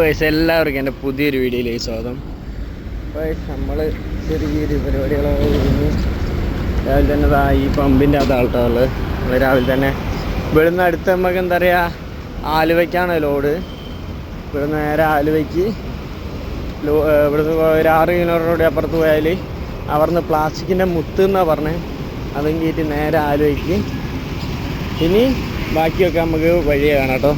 Guys എല്ലാവർക്കും എന്റെ പുതിയൊരു വീഡിയോയിലേക്ക് സ്വാഗതം. നമ്മൾ ചെറിയൊരു പരിപാടികളൊക്കെ രാവിലെ തന്നെ ഈ പമ്പിന്റെ അകത്ത് ആൾട്ടാൾ നമ്മൾ രാവിലെ തന്നെ ഇവിടുന്ന് അടുത്ത് നമുക്ക് എന്താ പറയുക ആലുവയ്ക്കാണ് ലോഡ് ഇവിടുന്ന് നേരെ ആലുവയ്ക്ക് ലോ ഇവിടുന്ന് ഒരു ആറ് കിലോമീറ്റർ കൂടി അപ്പുറത്ത് പോയാൽ അവിടുന്ന് പ്ലാസ്റ്റിക്കിന്റെ മുത്ത് എന്നാണ് പറഞ്ഞത് അതും കയറ്റി നേരെ ആലുവയ്ക്ക്. ഇനി ബാക്കിയൊക്കെ നമുക്ക് വഴിയെ കാണാം കേട്ടോ.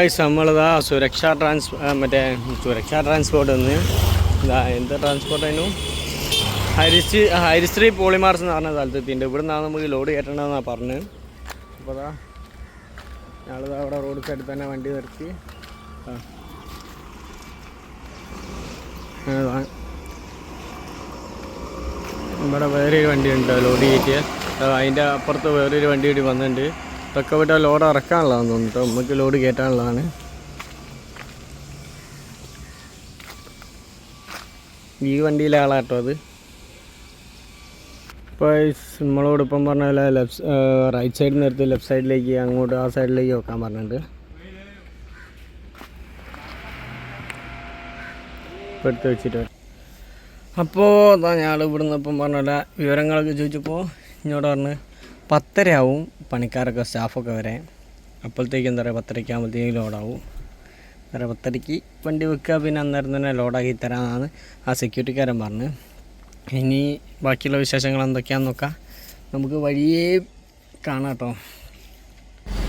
വൈസ് നമ്മളിതാ സുരക്ഷാ ട്രാൻസ് മറ്റേ സുരക്ഷാ ട്രാൻസ്പോർട്ട് എന്ന് ഇതാ എന്ത് ട്രാൻസ്പോർട്ട് ആയിരുന്നു? ഹരിശ്രീ ഹരിശ്രീ പോളിമാർസ് എന്ന് പറഞ്ഞ സ്ഥലത്തെത്തിയിട്ടുണ്ട്. ഇവിടെ നിന്നാണ് നമുക്ക് ലോഡ് കയറ്റണമെന്നാണ് പറഞ്ഞത് അപ്പോൾ അതാ ഞങ്ങളിതാ അവിടെ റോഡ് സൈഡിൽ തന്നെ വണ്ടി നിർത്തി. ഇവിടെ വേറൊരു വണ്ടി ഉണ്ട് ലോഡ് കയറ്റിയ. അതിന്റെ അപ്പുറത്ത് വേറൊരു വണ്ടി കൂടി വന്നിട്ടുണ്ട്. ഇതൊക്കെ വിട്ട ലോഡ് ഇറക്കാനുള്ളതാണെന്ന് തോന്നുന്നു കേട്ടോ നമുക്ക് ലോഡ് കയറ്റാനുള്ളതാണ്. ഈ വണ്ടിയിലെ ആളാട്ടോ അത്. ഇപ്പോൾ നമ്മളോട് ഇപ്പം പറഞ്ഞ പോലെ ലെഫ്റ്റ് റൈറ്റ് സൈഡിൽ നിന്ന് എടുത്ത് ലെഫ്റ്റ് സൈഡിലേക്ക് അങ്ങോട്ട് ആ സൈഡിലേക്ക് വെക്കാൻ പറഞ്ഞിട്ടുണ്ട്. എടുത്ത് വെച്ചിട്ട്. അപ്പോൾ അതാ ഞങ്ങൾ ഇവിടുന്ന് ഇപ്പം പറഞ്ഞ പോലെ വിവരങ്ങളൊക്കെ ചോദിച്ചപ്പോൾ ഇങ്ങോട്ട് പറഞ്ഞ് പത്തരയാവും പണിക്കാരൊക്കെ സ്റ്റാഫൊക്കെ വരെ. അപ്പോഴത്തേക്ക് എന്താ പറയുക പത്തരയ്ക്ക് ആകുമ്പോഴത്തേക്ക് ലോഡാവും എന്താ പറയുക പത്തരയ്ക്ക് വണ്ടി വെക്കുക പിന്നെ അന്നേരം തന്നെ ലോഡാക്കി തരാമെന്നാണ് ആ സെക്യൂരിറ്റിക്കാരൻ പറഞ്ഞ്. ഇനി ബാക്കിയുള്ള വിശേഷങ്ങൾ എന്തൊക്കെയാണെന്ന് നോക്കാം. നമുക്ക് വഴിയേ കാണാം കേട്ടോ.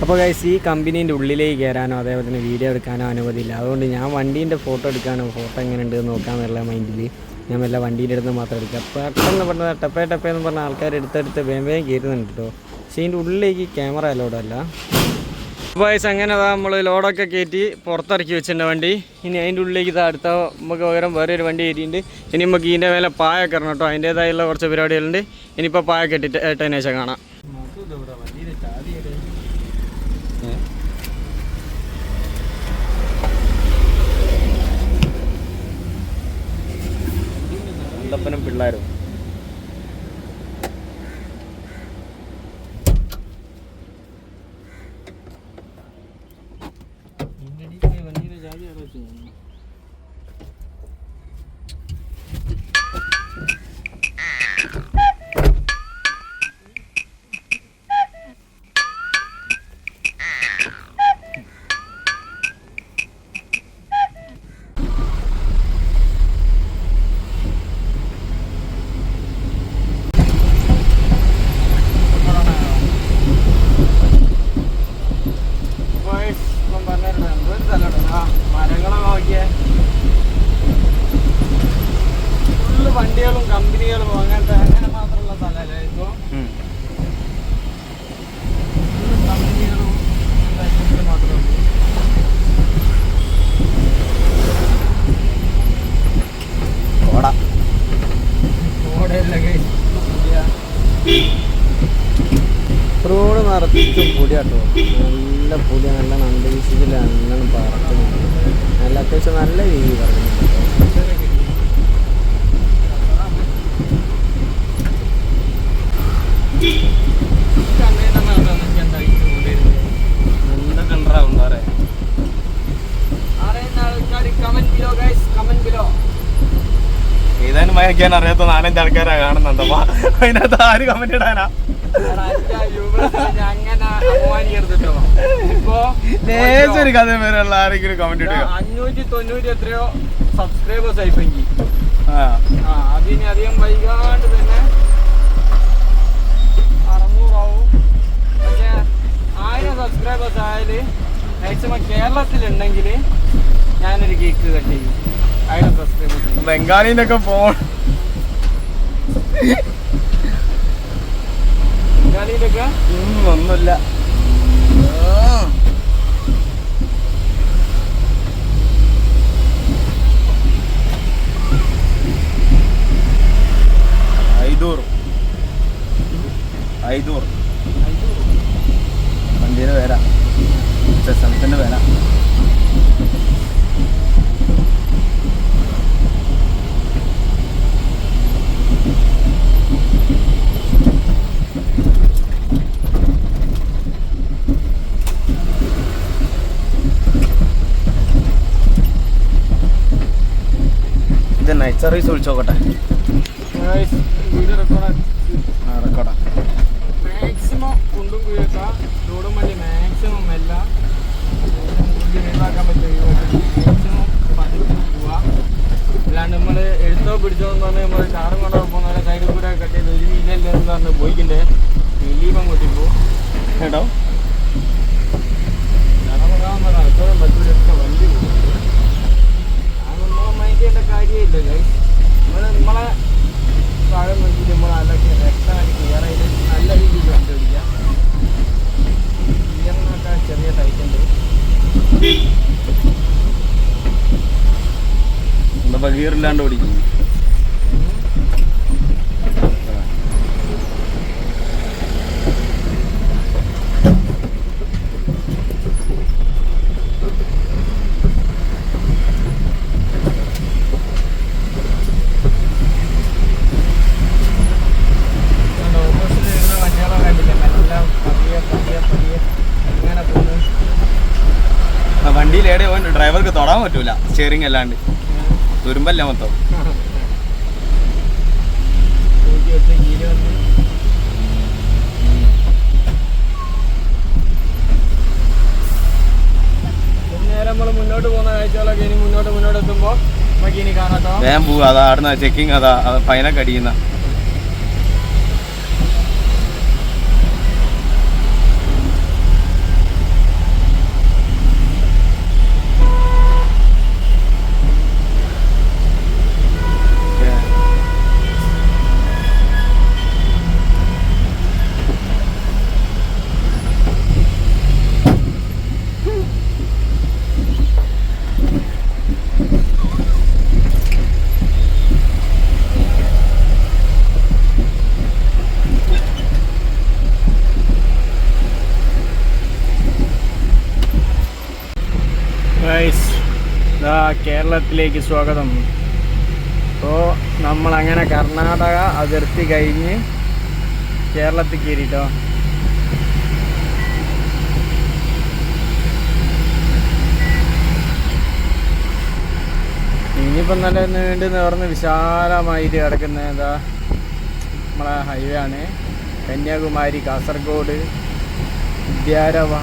അപ്പോൾ ഗൈസ് ഈ കമ്പനീന്റെ ഉള്ളിലേക്ക് കയറാനോ അതേപോലെ തന്നെ വീഡിയോ എടുക്കാനോ അനുമതിയില്ല. അതുകൊണ്ട് ഞാൻ വണ്ടീന്റെ ഫോട്ടോ എടുക്കാനോ ഫോട്ടോ എങ്ങനെ ഉണ്ട് നോക്കാമെന്നുള്ള മൈൻഡിൽ ഞാൻ വല്ല അടുത്ത് മാത്രം എടുക്കുക. പെട്ടെന്ന് പറഞ്ഞ ടപ്പേ ടപ്പേ എന്ന് പറഞ്ഞ ആൾക്കാർ എടുത്തെടുത്ത് വേം വേഗം കയറുന്നുണ്ട് കേട്ടോ. പക്ഷേ ഇതിന്റെ ഉള്ളിലേക്ക് ക്യാമറ അലോഡല്ല വയസ്സ് അങ്ങനെ അതാ നമ്മൾ ലോഡൊക്കെ കയറ്റി പുറത്തിറക്കി വെച്ചിട്ടുണ്ട് വണ്ടി. ഇനി അതിന്റെ ഉള്ളിലേക്ക് ഇതാ അടുത്ത നമുക്ക് പകരം വേറെ ഒരു വണ്ടി കയറ്റിയിട്ടുണ്ട്. ഇനി നമുക്ക് ഇതിന്റെ മേലെ പായ കയറണം കേട്ടോ. അതിന്റേതായുള്ള കുറച്ച് പരിപാടികളുണ്ട്. ഇനിയിപ്പോൾ പായ കെട്ടിട്ട് ഏട്ടനേശം കാണാം. അന്തപ്പനും പിള്ളേരും മരങ്ങളൊക്കെ നിറച്ചും പൊടിയാട്ടോ. നല്ല പൊടിയാണ് നല്ല അന്തരീക്ഷത്തിൽ നല്ലോണം പറക്കുന്നുണ്ട് നല്ല അത്യാവശ്യം നല്ല രീതിയിൽ നല്ല കളറാവും സാറേ. ഏതാനും വായിക്കാൻ അറിയാത്ത നാലഞ്ച് ആൾക്കാരാ കാണുന്നുണ്ടോ അതിനകത്ത് ആര് കമന്റ് ഇടാനാ? ഒരു കഥ വരെയുള്ള ആരെങ്കിലും കമന്റ് ഇടുക. അഞ്ഞൂറ്റി തൊണ്ണൂറ്റി എത്രയോ സബ്സ്ക്രൈബേഴ്സ് ആയിപ്പെങ്കിൽ അതിന് അധികം വൈകാണ്ട് തന്നെ അറുന്നൂറാവും. പക്ഷേ ആയിരം സബ്സ്ക്രൈബേഴ്സ് ആയാൽ മാക്സിമം കേരളത്തിലുണ്ടെങ്കിൽ ഞാനൊരു കേക്ക് കട്ട് ചെയ്യും. ആയിരം സബ്സ്ക്രൈബേഴ്സ് ബംഗാളിന്റെ ഒക്കെ ഫോൺ ബംഗാളിയിലൊക്കെ ഒന്നുമില്ല. ഐദൂർ. ഐദൂർ. വണ്ടിയുടെ പേരാ. സർവീസ് വിളിച്ചോക്കട്ടെ. വീഡിയോ റെക്കോർഡ് ആ റെക്കോർഡാ മാക്സിമം കുണ്ടും കുഴിയൊക്കെ റോഡും വണ്ടി മാക്സിമം എല്ലാം. ഒഴിവാക്കാൻ പറ്റും മാക്സിമം പതിവ് പോവാ. അല്ലാണ്ട് നമ്മൾ എഴുത്തോ പിടിച്ചോ എന്ന് പറഞ്ഞാൽ നമ്മൾ കാറും കൊണ്ടോ പോകുന്ന സൈഡിൽ കൂടെ കട്ട് ഒരു പറഞ്ഞ് കൊട്ടിപ്പോ കേട്ടോ ഇപ്പോഴും പറ്റൂലൊക്കെ വണ്ടി പോകും അത് നമ്മളെ മൈൻഡ് ചെയ്യേണ്ട കാര്യമില്ല ഗൈസ് നമ്മൾ നമ്മളെ ഭാഗം നോക്കിയിട്ട് നമ്മൾ നല്ല വ്യക്തമായിട്ട് ക്ലിയർ ആയിട്ട് നല്ല രീതിയിൽ വണ്ടി ഓടിക്കുക ക്ലിയറിനൊക്കെ ചെറിയ ടൈറ്റ് ഉണ്ട് എന്താ ഗീറില്ലാണ്ട് ഓടിക്കുന്നു ഓപ്പോസിറ്റ് വരുന്ന വണ്ടികളെ കണ്ടില്ല എല്ലാം പതിയെ പതിയെ പതിയെ ഇങ്ങനെ പോകുന്നു വണ്ടിയിൽ എവിടെ പോകാൻ ഡ്രൈവർക്ക് തൊടാൻ സ്റ്റിയറിംഗ് അല്ലാണ്ട്. തുരുമ്പല്ല മൊത്തം. മുന്നോട്ട് പോകുന്ന കാഴ്ചകളൊക്കെ ഇനി മുന്നോട്ട് മുന്നോട്ട് എത്തുമ്പോൾ നമുക്ക് ഇനി കാണാട്ടോ വേഗം പോവുക അതാ ആടുന്ന ചെക്കിങ് അത്. ഫൈനൊക്കെ അടിക്കുന്ന. ഗൈസ് ഇതാ കേരളത്തിലേക്ക് സ്വാഗതം. അപ്പോൾ നമ്മളങ്ങനെ കർണാടക അതിർത്തി കഴിഞ്ഞ് കേരളത്തിൽ കയറിട്ടോ. ഇനിയിപ്പം നല്ല നീണ്ട് നിവർന്ന് വിശാലമായിട്ട് കിടക്കുന്ന എന്താ നമ്മളെ ഹൈവേ ആണ്. കന്യാകുമാരി കാസർഗോഡ് വിദ്യാരവ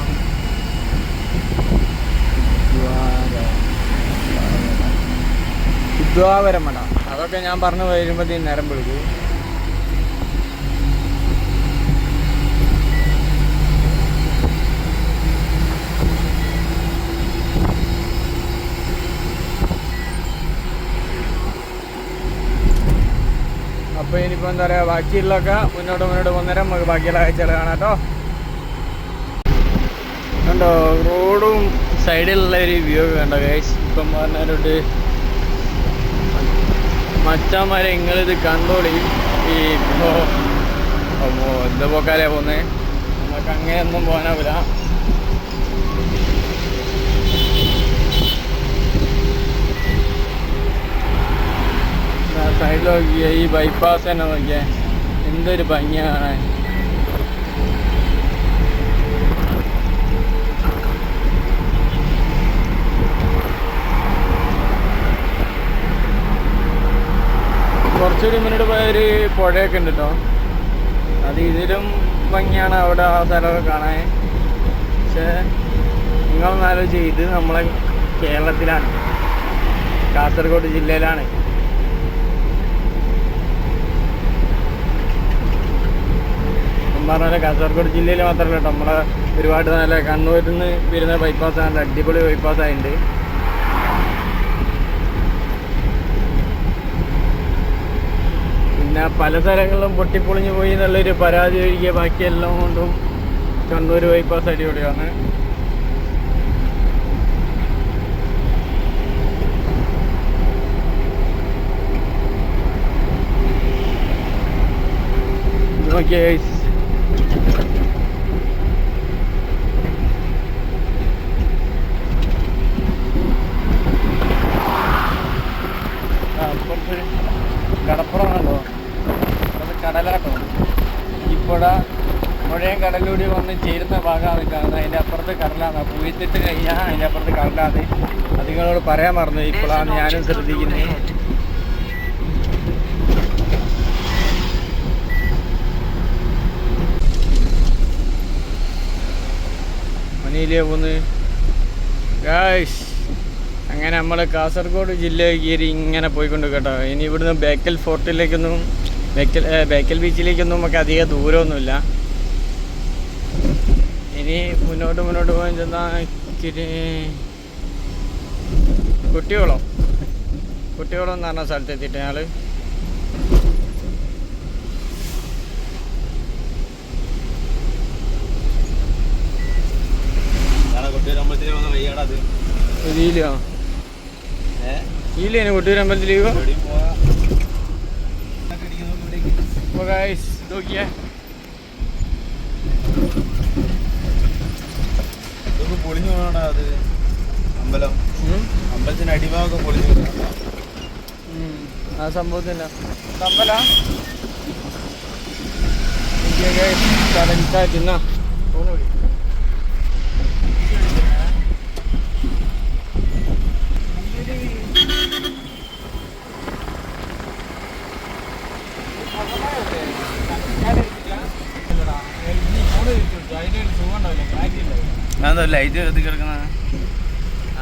വിദ്വാവരമട അതൊക്കെ ഞാൻ പറഞ്ഞു വരുമ്പോഴത്തേക്കും നേരം വിളിക്കും അപ്പോൾ ഇനിയിപ്പോൾ എന്താ പറയുക ബാക്കിയുള്ളതൊക്കെ മുന്നോട്ട് മുന്നോട്ട് പോകുന്നേരം നമുക്ക് ബാക്കിയുള്ള കാഴ്ചകൾ കാണാം കേട്ടോ. കണ്ടോ റോഡും സൈഡിലുള്ള ഒരു വ്യൂ വേണ്ട ഗൈസ് ഇപ്പം പറഞ്ഞവരോട് മച്ചാന്മാരെ നിങ്ങളിത് കണ്ടോളി. ഈ ഇപ്പോൾ അപ്പോൾ എന്ത് പോക്കാലേ പോന്നേ? നമുക്ക് അങ്ങനെയൊന്നും പോകാനാവില്ല സൈഡിൽ ഈ ബൈപ്പാസ് തന്നെ നോക്കിയാൽ എന്തൊരു ഭംഗിയാണ് കാണാൻ. കുറച്ചുകൂടി മുന്നോട്ട് പോയ ഒരു പുഴയൊക്കെ ഉണ്ട് കേട്ടോ അത് ഇതിലും ഭംഗിയാണ് അവിടെ ആ സ്ഥലമൊക്കെ കാണാൻ. പക്ഷേ നിങ്ങളൊന്ന് ചെയ്ത് നമ്മളെ കേരളത്തിലാണ്. കാസർഗോഡ് ജില്ലയിലാണ്. പറഞ്ഞാൽ കാസർഗോഡ് ജില്ലയിൽ മാത്രമല്ല കേട്ടോ നമ്മളെ ഒരുപാട് നല്ല കണ്ണൂരിൽ നിന്ന് വരുന്ന ബൈപ്പാസ് ആണ് അടിപൊളി ബൈപ്പാസ് ആയിട്ടുണ്ട്. പിന്നെ പല സ്ഥലങ്ങളിലും പൊട്ടിപ്പൊളിഞ്ഞു പോയി എന്നുള്ളൊരു പരാതി ഒഴികെ ബാക്കി എല്ലാം കൊണ്ടും കണ്ണൂർ ബൈപ്പാസ് അടിപൊളിയാണ്. കടപ്പുറമാണല്ലോ. കടലാട്ടമാണ് ഈ പുഴ മുഴയും കടലൂടി വന്ന് ചേരുന്ന ഭാഗമാണ് കാണുന്നത്. അതിന്റെ അപ്പുറത്ത് കടലാണ്. പൂയത്തിട്ട് കഴിഞ്ഞാൽ അതിന്റെ അപ്പുറത്ത് കടലാണ്. അതുങ്ങളോട് പറയാൻ മറന്നു. ഇപ്പോഴാണ് ഞാനും ശ്രദ്ധിക്കുന്നത് മനിയിലേ പോന്ന്. ഗായ്സ് അങ്ങനെ നമ്മൾ കാസർഗോഡ് ജില്ലയിലേക്ക് ഇങ്ങനെ പോയിക്കൊണ്ട് കേട്ടോ. ഇനി ഇവിടുന്ന് ബേക്കൽ ഫോർട്ടിലേക്കൊന്നും ബേക്കൽ ബേക്കൽ ബീച്ചിലേക്കൊന്നും നമുക്ക് അധികം ദൂരമൊന്നുമില്ല. ഇനി മുന്നോട്ട് മുന്നോട്ട് പോകാൻ ചെന്നാൽ കുട്ടികളോ? കുട്ടികളോ എന്ന് പറഞ്ഞ സ്ഥലത്ത് എത്തിയിട്ട് ഞങ്ങൾ ഇതിലോ ഇതിലേന് ഗായ്സ് നോക്കിയേ ഇതൊക്കെ പൊളിഞ്ഞു പോകണടാ അത്? അമ്പലം. അമ്പലത്തിന്റെ അടിഭാഗമൊക്കെ പൊളിഞ്ഞു പോകണം ആ സംഭവത്തില്ല അമ്പലം? തിന്നാ ഫോണ് വിളി ലൈറ്റ് കത്തി കിടക്കുന്ന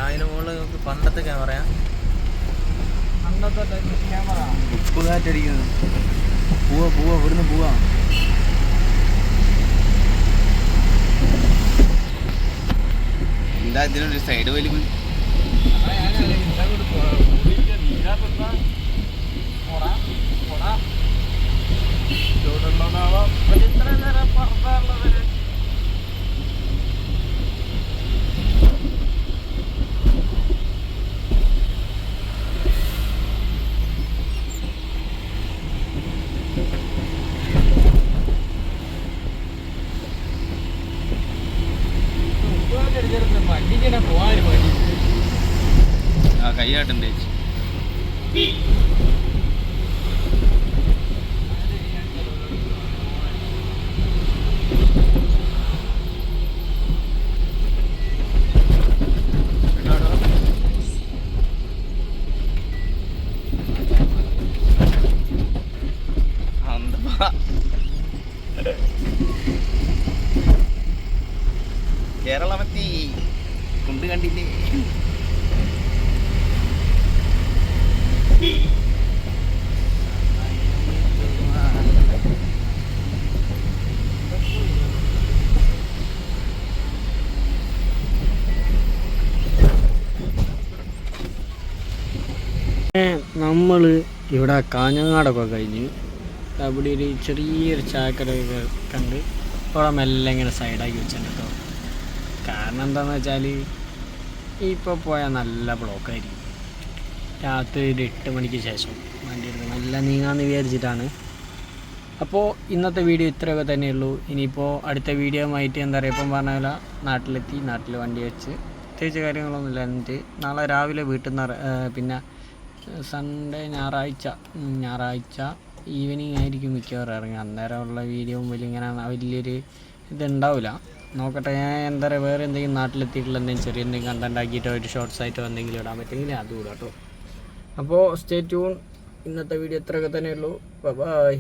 അതിന് മുകളിൽ നമുക്ക് പണ്ടത്തെ ക്യാമറ ഉപ്പ് കാറ്റടിക്കുന്നത് പോവാ പോവാ ഇവിടുന്ന് പോവാ. എന്താ ഇതിനൊരു സൈഡ് വലിവ് നേരം കൈയാട്ടുണ്ട് ചേച്ചി അന്തപ്പാ. കേരളമെത്തി കൊണ്ട് കണ്ടില്ലേ നമ്മൾ ഇവിടെ കാഞ്ഞങ്ങാടൊക്കെ കഴിഞ്ഞ് അവിടെ ഒരു ചെറിയൊരു ചായക്കടയൊക്കെ കണ്ട് അവിടെ മെല്ലെ ഇങ്ങനെ സൈഡാക്കി വെച്ചിട്ടുണ്ട് കേട്ടോ കാരണം എന്താണെന്ന് വെച്ചാൽ ഇപ്പോൾ പോയാൽ നല്ല ബ്ലോക്കായിരിക്കും രാത്രി ഒരു എട്ട് മണിക്ക് ശേഷം. വണ്ടി എടുത്ത് നല്ല നീങ്ങാന്ന് വിചാരിച്ചിട്ടാണ്. അപ്പോൾ ഇന്നത്തെ വീഡിയോ ഇത്രയൊക്കെ തന്നെയുള്ളൂ. ഇനിയിപ്പോൾ അടുത്ത വീഡിയോ ആയിട്ട് എന്താ പറയുക ഇപ്പം പറഞ്ഞ പോലെ നാട്ടിലെത്തി നാട്ടിൽ വണ്ടി വെച്ച്. പ്രത്യേകിച്ച് കാര്യങ്ങളൊന്നുമില്ല. എന്നിട്ട് നാളെ രാവിലെ വീട്ടിൽ നിന്ന് പിന്നെ സൺഡേ ഞായറാഴ്ച ഞായറാഴ്ച ഈവനിങ് ആയിരിക്കും മിക്കവാറും ഇറങ്ങുക. അന്നേരമുള്ള വീഡിയോ വലിയ ഇങ്ങനെ വലിയൊരു ഇതുണ്ടാവില്ല. നോക്കട്ടെ ഞാൻ എന്താ പറയുക വേറെ എന്തെങ്കിലും നാട്ടിലെത്തിയിട്ടുള്ള എന്തെങ്കിലും ചെറിയ എന്തെങ്കിലും കണ്ടന്റ് ആക്കിയിട്ടോ ഒരു ഷോർട്സ് ആയിട്ടോ എന്തെങ്കിലും ഇടാൻ പറ്റുമെങ്കിൽ അതും ഇടാം കേട്ടോ അപ്പോൾ സ്റ്റേ ട്യൂൺ ഇന്നത്തെ വീഡിയോ ഇത്രയൊക്കെ തന്നെയുള്ളൂ. ബൈ